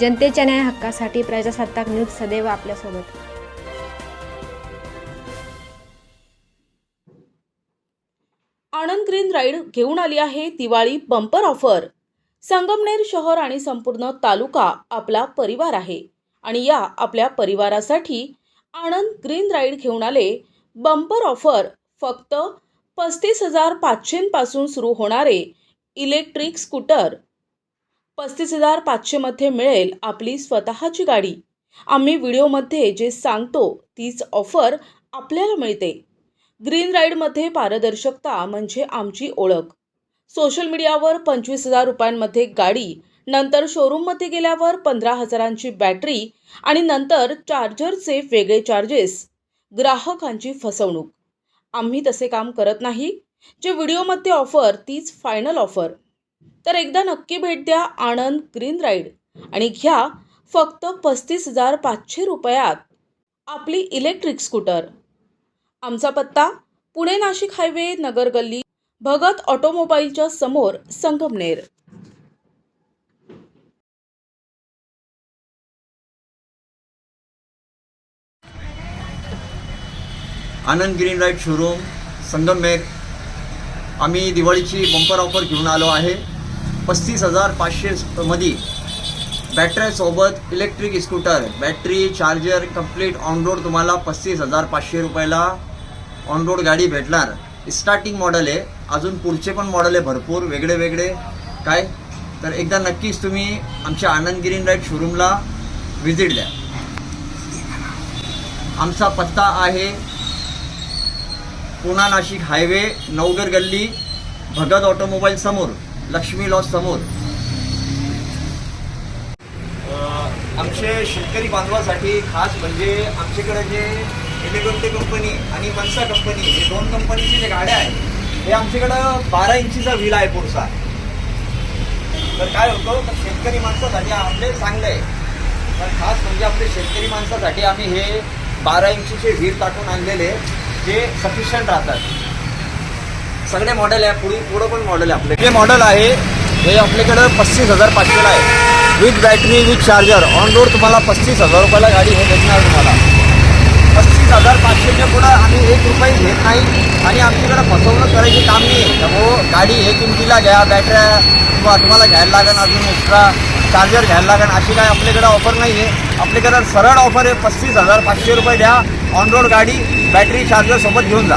जनतेच्या न्याय हक्कासाठी प्रजासत्ताक न्यूज सदैव आपल्यासोबत. आनंद ग्रीन राईड घेऊन आली आहे दिवाळी बंपर ऑफर संगमनेर शहर आणि संपूर्ण तालुका आपला परिवार आहे आणि या आपल्या परिवारासाठी आनंद ग्रीन राईड घेऊन आले बंपर ऑफर फक्त पस्तीस हजार पाचशेपासून सुरू होणारे इलेक्ट्रिक स्कूटर पस्तीस हजार पाचशेमध्ये मिळेल आपली स्वतःची गाडी. आम्ही व्हिडिओमध्ये जे सांगतो तीच ऑफर आपल्याला मिळते. ग्रीन राईडमध्ये पारदर्शकता म्हणजे आमची ओळख. सोशल मीडियावर पंचवीस हजार रुपयांमध्ये गाडी नंतर शोरूममध्ये गेल्यावर पंधरा हजारांची बॅटरी आणि नंतर चार्जरचे वेगळे चार्जेस ग्राहकांची फसवणूक. आम्ही तसे काम करत नाही. जे व्हिडिओमध्ये ऑफर तीच फायनल ऑफर तर एकदा नक्की भेट द्या आनंद ग्रीन राईड. आणि घ्या फक्त पस्तीस हजार पाचशे रुपयात आपली इलेक्ट्रिक स्कूटर. आमचा पत्ता पुणे नाशिक हायवे नगर गल्ली भगत ऑटोमोबाईलच्या समोर Sangamner. Anand green ride showroom Sangamner. आम्ही दिवाळीची बंपर ऑफर घेऊन आलो आहे. पस्तीस हजार पाचशे मध्ये बॅटऱ्यासोबत electric scooter battery charger complete on road तुम्हाला पस्तीस हजार पाचशे रुपयाला ऑन रोड गाडी भेटणार. स्टार्टिंग मॉडेल आहे. अजून पुढचे पण मॉडेल आहे भरपूर वेगळे वेगळे. काय? तर एकदा नक्कीच तुम्ही आमच्या आनंद ग्रीन राईट शोरूमला व्हिजिट द्या. आमचा पत्ता आहे पुणा नाशिक हायवे नवगर गल्ली भगत ऑटोमोबाईल समोर. लक्ष्मी लॉज समोर. आमचे शेतकरी बांधवासाठी खास म्हणजे आमच्याकडे जे एलिगंटे कंपनी आणि मनसा कंपनी हे दोन कंपनीचे जे गाड्या आहेत हे आमच्याकडं बारा इंचीचा व्हील आहे पुढचा. तर काय होतं तर शेतकरी माणसासाठी आपले चांगलं आहे. तर खास म्हणजे आपले शेतकरी माणसासाठी आम्ही हे बारा इंचीचे व्हील टाकून आणलेले जे सफिशियंट राहतात. सगळे मॉडेल आहे पुढे पुढं पण मॉडेल आहे आपले. जे मॉडेल आहे हे आपल्याकडं पस्तीस हजार पाचशेला आहे. With battery with charger on road तुम्हाला पस्तीस हजार रुपयाला गाडी हे भेटणार तुम्हाला. पस्तीस हजार पाचशेच्या पुढं आम्ही एक रुपये घेत नाही आणि आमच्याकडं फसवणूक करायची काम नाही आहे. त्यामुळं गाडी हे किमतीला घ्या बॅटऱ्या किंवा तुम्हाला घ्यायला लागेल अजून एक्स्ट्रा चार्जर घ्यायला लागेल अशी काय आपल्याकडं ऑफर नाही आहे. आपल्याकडं सरळ ऑफर आहे पस्तीस हजार पाचशे रुपये द्या ऑन रोड गाडी बॅटरी चार्जरसोबत घेऊन जा.